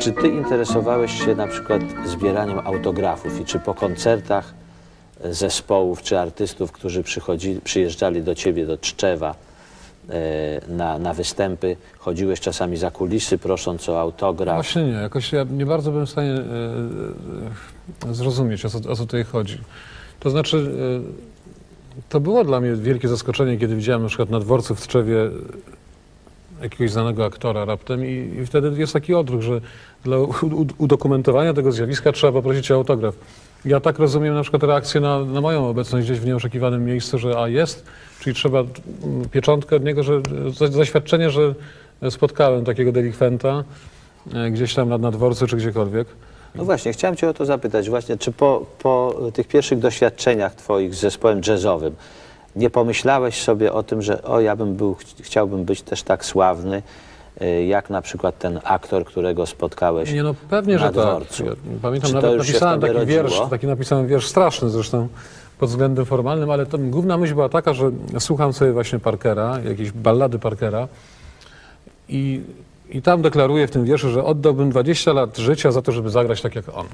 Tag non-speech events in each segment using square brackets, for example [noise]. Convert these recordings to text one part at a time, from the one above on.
Czy ty interesowałeś się na przykład zbieraniem autografów i czy po koncertach e, zespołów czy artystów, którzy przyjeżdżali do ciebie do Czczewa e, na, na występy, chodziłeś czasami za kulisy prosząc o autograf? Właśnie nie, jakoś ja nie bardzo bym w stanie e, e, zrozumieć, o co, o co tutaj chodzi. To znaczy, e, to było dla mnie wielkie zaskoczenie, kiedy widziałem na przykład na dworcu w Tczewie jakiegoś znanego aktora raptem i, i wtedy jest taki odruch, że dla udokumentowania tego zjawiska trzeba poprosić o autograf. Ja tak rozumiem na przykład reakcję na, na moją obecność gdzieś w nieoczekiwanym miejscu, że a jest, czyli trzeba mm, pieczątkę od niego, że za- zaświadczenie, że spotkałem takiego delikwenta e, gdzieś tam na, na dworcu czy gdziekolwiek. No właśnie, chciałem cię o to zapytać właśnie, czy po, po tych pierwszych doświadczeniach twoich z zespołem jazzowym nie pomyślałeś sobie o tym, że o, ja bym był, ch- chciałbym być też tak sławny, y, jak na przykład ten aktor, którego spotkałeś Nie no, pewnie, na że tak. dworcu. Ja pamiętam, Czy to nawet napisałem taki wiersz, rodziło? taki napisałem wiersz straszny zresztą pod względem formalnym, ale tam główna myśl była taka, że słucham sobie właśnie Parkera, jakiejś ballady Parkera i, i tam deklaruję w tym wierszu, że oddałbym 20 lat życia za to, żeby zagrać tak jak on.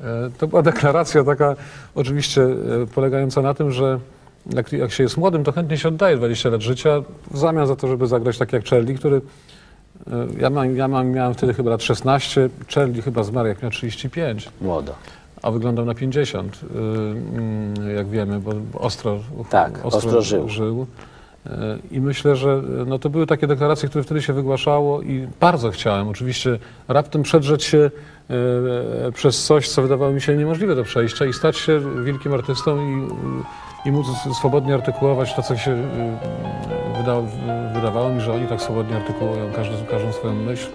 E, To była [laughs] deklaracja taka oczywiście e, polegająca na tym, że jak, jak się jest młodym, to chętnie się oddaje 20 lat życia w zamian za to, żeby zagrać tak jak Charlie, który e, ja, mam, ja mam, miałem wtedy chyba lat 16, Charlie chyba zmarł jak miał 35, Młodo. a wyglądał na 50, y, mm, jak wiemy, bo ostro, Tak, ostro żył. E, I myślę, że e, no, to były takie deklaracje, które wtedy się wygłaszało i bardzo chciałem oczywiście raptem przedrzeć się e, przez coś, co wydawało mi się niemożliwe do przejścia i stać się wielkim artystą i, i móc swobodnie artykułować to, co się e, wyda, wydawało mi, że oni tak swobodnie artykułują każdy, każdą swoją myśl.